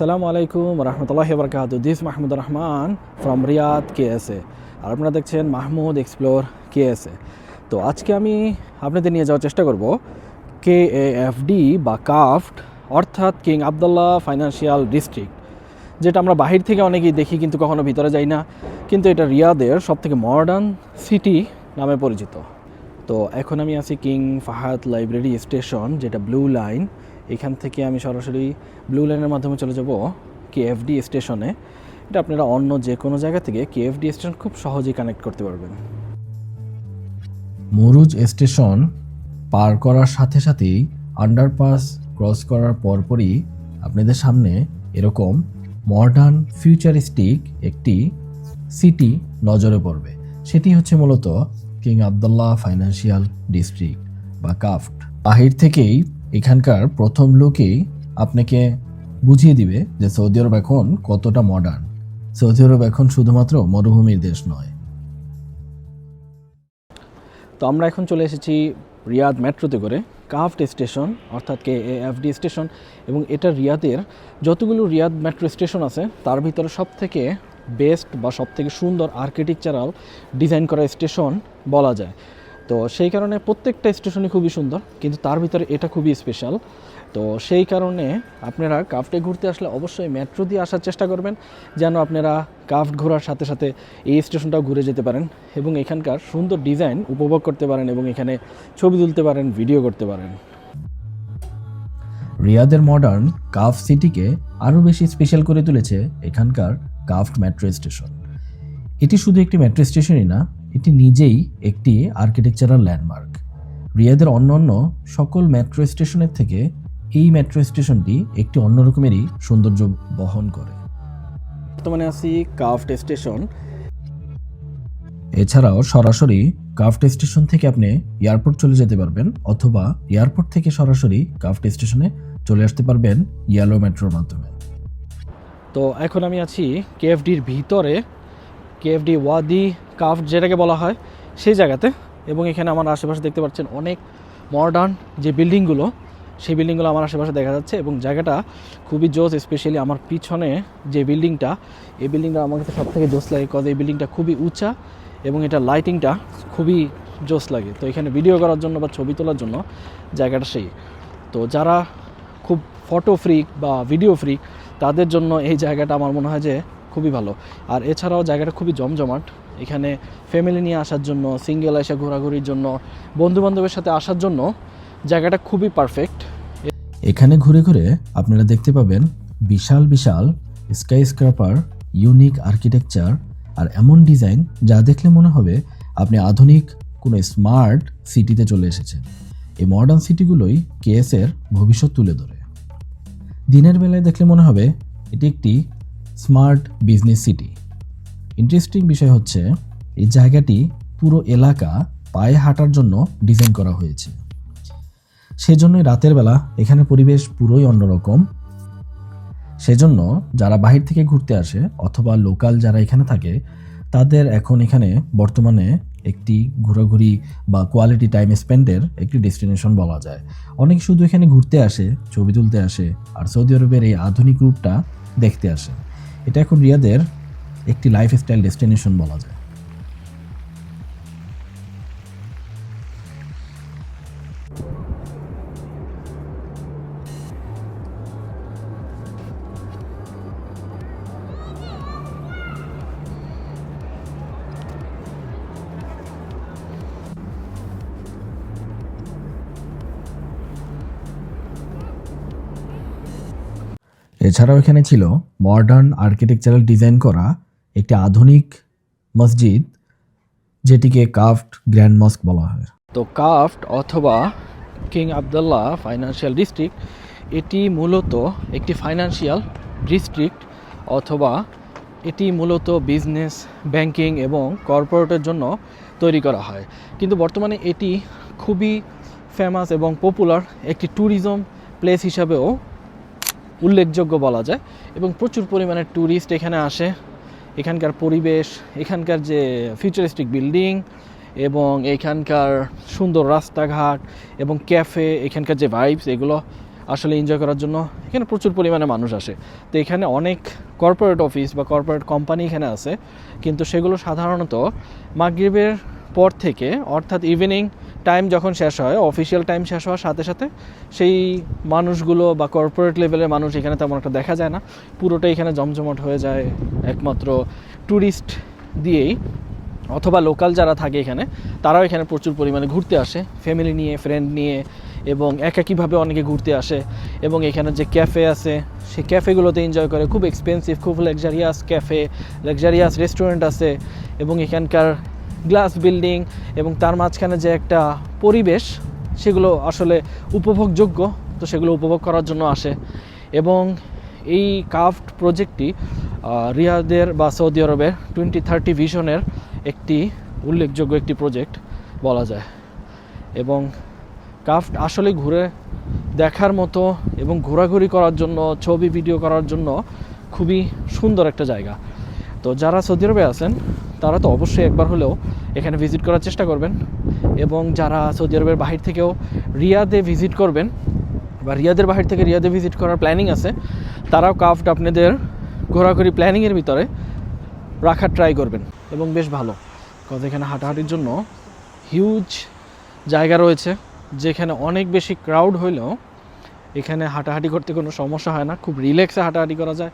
আসসালামু আলাইকুম রহমতুল্লাহ বরকাত this Mahmud Rahman from Riyadh K KSA আর আপনারা দেখছেন মাহমুদ এক্সপ্লোর কে কেএসএ তো আজকে আমি আপনাদের নিয়ে যাওয়ার চেষ্টা করব কে এফ ডি বা কাফট অর্থাৎ কিং আবদুল্লাহ ফাইন্যান্সিয়াল ডিস্ট্রিক্ট যেটা আমরা বাহির থেকে অনেকেই দেখি কিন্তু কখনো ভিতরে যাই না, কিন্তু এটা রিয়াদের সবথেকে মডার্ন সিটি নামে পরিচিত। তো এখন আমি আছি কিং ফাহাদ লাইব্রেরি স্টেশন যেটা ব্লু লাইন এখান থেকে আমি সরাসরি ব্লু লাইনের মাধ্যমে চলে যাব কেএফডি স্টেশনে এটা আপনারা অন্য যে কোনো জায়গা থেকে কেএফডি স্টেশন খুব সহজেই কানেক্ট করতে পারবেন। মুরুজ স্টেশন পার করার সাথে সাথেই আন্ডারপাস ক্রস করার পরপরই আপনাদের সামনে এরকম মডার্ন ফিউচারিস্টিক একটি সিটি নজরে পড়বে। সেটি হচ্ছে মূলত কিং আবদুল্লাহ ফাইন্যান্সিয়াল ডিস্ট্রিক্ট বা কাফট বাহির থেকেই এখানকার প্রথম লোকেই আপনাকে বুঝিয়ে দিবে যে সৌদি আরব এখন কতটা মডার্ন সৌদি আরব এখন শুধুমাত্র মরুভূমির দেশ নয়। তো আমরা এখন চলে এসেছি রিয়াদ মেট্রোতে করে, কাফট স্টেশন, অর্থাৎ কে এফডি স্টেশন, এবং এটা রিয়াদের যতগুলো রিয়াদ মেট্রো স্টেশন আছে, তার ভিতরে সব থেকে বেস্ট বা সব থেকে সুন্দর আর্কিটেকচারাল ডিজাইন করা স্টেশন বলা যায়। তো সেই কারণে প্রত্যেকটা স্টেশনই খুবই সুন্দর, কিন্তু তার ভিতরে এটা খুবই স্পেশাল তো সেই কারণে আপনারা কাফটে ঘুরতে আসলে অবশ্যই মেট্রো দিয়ে আসার চেষ্টা করবেন, যেন আপনারা কাফট ঘোরার সাথে সাথে এই স্টেশনটাও ঘুরে যেতে পারেন এবং এখানকার সুন্দর ডিজাইন উপভোগ করতে পারেন এবং এখানে ছবি তুলতে পারেন, ভিডিও করতে পারেন। রিয়াদের মডার্ন কাফ সিটিকে আরও বেশি স্পেশাল করে তুলেছে এখানকার কাফট মেট্রো স্টেশন এটি শুধু একটি মেট্রো স্টেশনই না এটি নিজেই একটি আর্কিটেকচারাল ল্যান্ডমার্ক রিয়াদের অন্যান্য সকল মেট্রো স্টেশনের থেকে এই মেট্রো স্টেশনটি একটি অন্য রকমেরই সৌন্দর্য বহন করে। বর্তমানে আছি কাফট স্টেশন এছাড়াও সরাসরি কাফট স্টেশন থেকে আপনি এয়ারপোর্ট চলে যেতে পারবেন অথবা এয়ারপোর্ট থেকে সরাসরি কাফট স্টেশনে চলে আসতে পারবেন ইয়েলো মেট্রোর মাধ্যমে। তো এখন আমি আছি কেএফডির ভিতরে। কেএফডি ওয়াদি কাফট যেটাকে বলা হয়, সেই জায়গাতে। এবং এখানে আমার আশেপাশে দেখতে পাচ্ছেন অনেক মডার্ন যে বিল্ডিংগুলো সেই বিল্ডিংগুলো আমার আশেপাশে দেখা যাচ্ছে এবং জায়গাটা খুবই জোস স্পেশালি আমার পিছনে যে বিল্ডিংটা এই বিল্ডিংটা আমার কাছে সব থেকে জোস লাগে কজ এই বিল্ডিংটা খুবই উঁচা এবং এটা লাইটিংটা খুবই জোস লাগে। তো এখানে ভিডিও করার জন্য বা ছবি তোলার জন্য জায়গাটা সেই। তো যারা খুব ফটো ফ্রিক বা ভিডিও ফ্রিক তাদের জন্য এই জায়গাটা আমার মনে হয় যে খুবই ভালো। আর এছাড়াও জায়গাটা খুবই জমজমাট। এখানে ফ্যামিলি নিয়ে আসার জন্য সিঙ্গেল এসে ঘোরাঘুরির জন্য বন্ধু বান্ধবের সাথে আসার জন্য জায়গাটা খুবই পারফেক্ট এখানে ঘুরে ঘুরে আপনারা দেখতে পাবেন বিশাল বিশাল স্কাই স্ক্রাপার ইউনিক আর্কিটেকচার আর এমন ডিজাইন যা দেখলে মনে হবে আপনি আধুনিক কোনো স্মার্ট সিটিতে চলে এসেছেন। এই মডার্ন সিটিগুলোই কেএসের ভবিষ্যৎ তুলে ধরে। দিনের বেলায় দেখলে মনে হবে এটি একটি স্মার্ট বিজনেস সিটি ইন্টারেস্টিং বিষয় হচ্ছে, এই জায়গাটি পুরো এলাকা পায়ে হাঁটার জন্য ডিজাইন করা হয়েছে। সেজন্যই রাতের বেলা এখানে পরিবেশ পুরোই অন্যরকম। সেজন্য যারা বাহির থেকে ঘুরতে আসে অথবা লোকাল যারা এখানে থাকে, তাদের এখন এখানে বর্তমানে একটি ঘোরাঘুরি বা কোয়ালিটি টাইম স্পেন্ডের একটি ডেস্টিনেশন বলা যায়। অনেক শুধু এখানে ঘুরতে আসে, ছবি তুলতে আসে, আর সৌদি আরবের এই আধুনিক রূপটা দেখতে আসে। এটা এখন রিয়াদের একটি লাইফস্টাইল ডেস্টিনেশন বলা যায়। এছাড়াও এখানে ছিল মডার্ন আর্কিটেকচারাল ডিজাইন করা একটি আধুনিক মসজিদ, যেটিকে কাফট গ্র্যান্ড মস্ক বলা হয়। তো কাফট অথবা কিং আবদুল্লাহ ফাইন্যান্সিয়াল ডিস্ট্রিক্ট, এটি মূলত একটি ফাইন্যান্সিয়াল ডিস্ট্রিক্ট অথবা এটি মূলত বিজনেস, ব্যাংকিং এবং কর্পোরেটের জন্য তৈরি করা হয়। কিন্তু বর্তমানে এটি খুবই ফেমাস এবং পপুলার একটি ট্যুরিজম প্লেস হিসাবেও উল্লেখযোগ্য বলা যায় এবং প্রচুর পরিমাণে ট্যুরিস্ট এখানে আসে। এখানকার পরিবেশ, এখানকার যে ফিউচারিস্টিক বিল্ডিং এবং এখানকার সুন্দর রাস্তাঘাট এবং ক্যাফে এখানকার যে ভাইবস এগুলো আসলে এনজয় করার জন্য এখানে প্রচুর পরিমাণে মানুষ আসে। তো এখানে অনেক কর্পোরেট অফিস বা কর্পোরেট কোম্পানি এখানে আছে, কিন্তু সেগুলো সাধারণত মাগরিবের পর থেকে, অর্থাৎ ইভিনিং টাইম যখন শেষ হয় অফিসিয়াল টাইম শেষ হওয়ার সাথে সাথে সেই মানুষগুলো বা কর্পোরেট লেভেলের মানুষ এখানে তেমন একটা দেখা যায় না। পুরোটা এখানে জমজমাট হয়ে যায় একমাত্র ট্যুরিস্ট দিয়েই। অথবা লোকাল যারা থাকে এখানে, তারাও এখানে প্রচুর পরিমাণে ঘুরতে আসে। ফ্যামিলি নিয়ে ফ্রেন্ড নিয়ে এবং একাকীভাবে অনেকে ঘুরতে আসে এবং এখানে যে ক্যাফে আছে, সেই ক্যাফেগুলোতে এনজয় করে। খুব এক্সপেন্সিভ খুব লাক্সারিয়াস ক্যাফে লাক্সারিয়াস রেস্টুরেন্ট আছে এবং এখানকার গ্লাস বিল্ডিং এবং তার মাঝখানে যে একটা পরিবেশ, সেগুলো আসলে উপভোগযোগ্য, তো সেগুলো উপভোগ করার জন্য আসে। এবং এই কাফট প্রজেক্টটি রিয়াদের বা সৌদি আরবের টোয়েন্টি থার্টি ভিশনের একটি উল্লেখযোগ্য একটি প্রজেক্ট বলা যায়। এবং কাফট আসলে ঘুরে দেখার মতো এবং ঘোরাঘুরি করার জন্য, ছবি, ভিডিও করার জন্য খুবই সুন্দর একটা জায়গা। তো যারা সৌদি আরবে আছেন তারা তো অবশ্যই একবার হলেও এখানে ভিজিট করার চেষ্টা করবেন। এবং যারা সৌদি আরবের বাহির থেকেও রিয়াদে ভিজিট করবেন, বা রিয়াদের বাহির থেকে রিয়াদে ভিজিট করার প্ল্যানিং আছে, তারাও কাফট আপনাদের ঘোরাঘুরি প্ল্যানিংয়ের ভিতরে রাখার ট্রাই করবেন। এবং বেশ ভালো কজ এখানে হাঁটাহাঁটির জন্য হিউজ জায়গা রয়েছে, যেখানে অনেক বেশি ক্রাউড হইলেও এখানে হাঁটাহাঁটি করতে কোনো সমস্যা হয় না। খুব রিল্যাক্সে হাঁটাহাঁটি করা যায়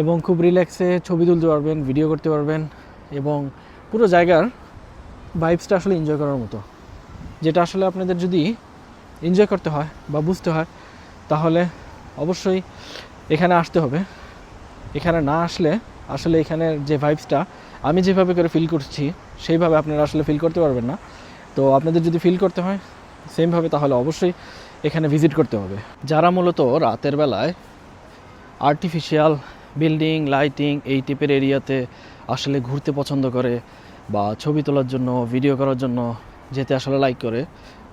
এবং খুব রিল্যাক্সে ছবি তুলতে পারবেন ভিডিও করতে পারবেন। এবং পুরো জায়গার ভাইবসটা আসলে এনজয় করার মতো। যেটা আসলে আপনাদের যদি এনজয় করতে হয় বা বুঝতে হয়, তাহলে অবশ্যই এখানে আসতে হবে। এখানে না আসলে আসলে এখানের যে ভাইবসটা আমি যেভাবে করে ফিল করছি, সেইভাবে আপনারা আসলে ফিল করতে পারবেন না। তো আপনাদের যদি ফিল করতে হয় সেমভাবে তাহলে অবশ্যই এখানে ভিজিট করতে হবে। যারা মূলত রাতের বেলায় আর্টিফিশিয়াল বিল্ডিং লাইটিং এই টাইপের এরিয়াতে আসলে ঘুরতে পছন্দ করে বা ছবি তোলার জন্য ভিডিও করার জন্য যেতে আসলে লাইক করে,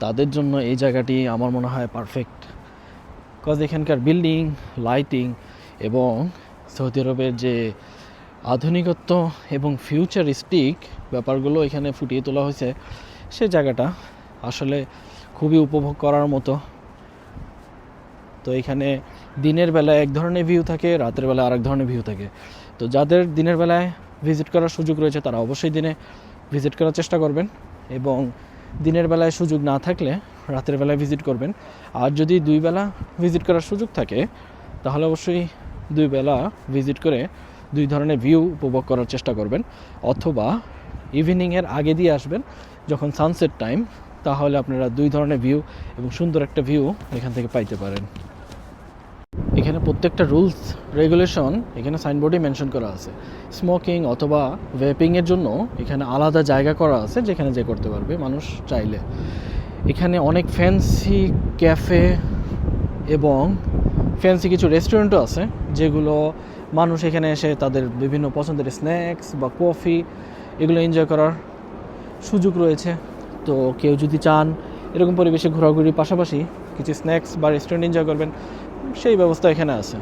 তাদের জন্য এই জায়গাটি আমার মনে হয় পারফেক্ট কজ এখানকার বিল্ডিং লাইটিং এবং সৌদি আরবের যে আধুনিকত্ব এবং ফিউচারিস্টিক ব্যাপারগুলো এখানে ফুটিয়ে তোলা হয়েছে, সে জায়গাটা আসলে খুবই উপভোগ করার মতো। তো এখানে দিনের বেলায় এক ধরনের ভিউ থাকে, রাতের বেলায় আরেক ধরনের ভিউ থাকে। তো যাদের দিনের বেলায় ভিজিট করার সুযোগ রয়েছে, তারা অবশ্যই দিনে ভিজিট করার চেষ্টা করবেন এবং দিনের বেলায় সুযোগ না থাকলে রাতের বেলায় ভিজিট করবেন। আর যদি দুই বেলা ভিজিট করার সুযোগ থাকে, তাহলে অবশ্যই দুই বেলা ভিজিট করে দুই ধরনের ভিউ উপভোগ করার চেষ্টা করবেন। অথবা ইভিনিংয়ের আগে দিয়ে আসবেন, যখন সানসেট টাইম, তাহলে আপনারা দুই ধরনের ভিউ এবং সুন্দর একটা ভিউ এখান থেকে পাইতে পারেন। প্রত্যেকটা রুলস, রেগুলেশন এখানে সাইনবোর্ডে মেনশন করা আছে। স্মোকিং অথবা ভেপিংয়ের জন্য এখানে আলাদা জায়গা করা আছে যেখানে যে করতে পারবে মানুষ চাইলে। এখানে অনেক ফ্যান্সি ক্যাফে এবং ফ্যান্সি কিছু রেস্টুরেন্টও আছে যেগুলো মানুষ এখানে এসে তাদের বিভিন্ন পছন্দের স্ন্যাক্স বা কফি এগুলো এনজয় করার সুযোগ রয়েছে। তো কেউ যদি চান এরকম পরিবেশে ঘোরাঘুরির পাশাপাশি কিছু স্ন্যাক্স বা রেস্টুরেন্ট এনজয় করবেন। সেই ব্যবস্থা এখানে আছে।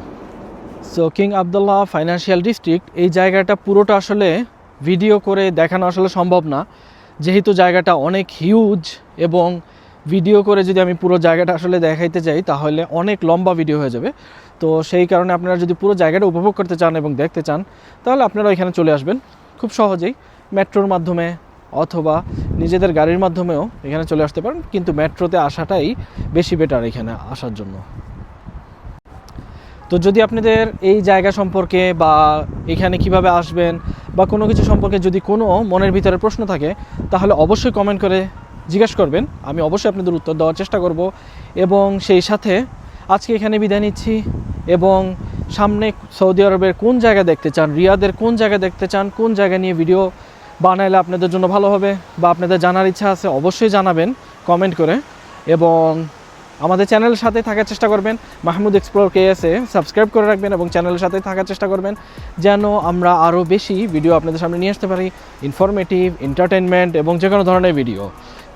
So King Abdullah financial district এই জায়গাটা পুরোটা আসলে ভিডিও করে দেখানো আসলে সম্ভব না। যেহেতু জায়গাটা অনেক হিউজ এবং ভিডিও করে যদি আমি পুরো জায়গাটা আসলে দেখাইতে চাই তাহলে অনেক লম্বা ভিডিও হয়ে যাবে। তো সেই কারণে আপনারা যদি পুরো জায়গাটা উপভোগ করতে চান এবং দেখতে চান, তাহলে আপনারা এখানে চলে আসবেন। খুব সহজেই মেট্রোর মাধ্যমে অথবা নিজেদের গাড়ির মাধ্যমেও এখানে চলে আসতে পারেন। কিন্তু মেট্রোতে আসাটাই বেশি বেটার এখানে আসার জন্য। তো যদি আপনাদের এই জায়গা সম্পর্কে বা এখানে কীভাবে আসবেন বা কোনো কিছু সম্পর্কে যদি কোনো মনের ভিতরে প্রশ্ন থাকে, তাহলে অবশ্যই কমেন্ট করে জিজ্ঞেস করবেন। আমি অবশ্যই আপনাদের উত্তর দেওয়ার চেষ্টা করব। এবং সেই সাথে আজকে এখানে বিদায় নিচ্ছি। এবং সামনে সৌদি আরবের কোন জায়গা দেখতে চান, রিয়াদের কোন জায়গা দেখতে চান, কোন জায়গা নিয়ে ভিডিও বানাইলে আপনাদের জন্য ভালো হবে বা আপনাদের জানার ইচ্ছা আছে, অবশ্যই জানাবেন কমেন্ট করে। এবং আমাদের চ্যানেলের সাথে থাকার চেষ্টা করবেন। মাহমুদ এক্সপ্লোর কেএসে সাবস্ক্রাইব করে রাখবেন এবং চ্যানেলের সাথে থাকার চেষ্টা করবেন। যেন আমরা আরও বেশি ভিডিও আপনাদের সামনে নিয়ে আসতে পারি ইনফরমেটিভ এন্টারটেনমেন্ট এবং যে কোনো ধরনের ভিডিও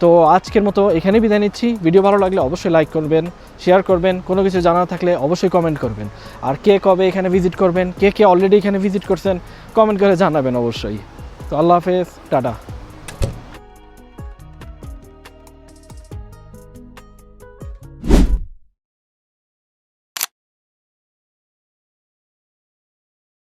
তো আজকের মতো এখানেই বিদায় নিচ্ছি। ভিডিও ভালো লাগলে অবশ্যই লাইক করবেন শেয়ার করবেন, কোনো কিছু জানা থাকলে অবশ্যই কমেন্ট করবেন। আর কে কবে এখানে ভিজিট করবেন, কে কে অলরেডি এখানে ভিজিট করছেন কমেন্ট করে জানাবেন অবশ্যই। তো আল্লাহ হাফেজ, টাটা।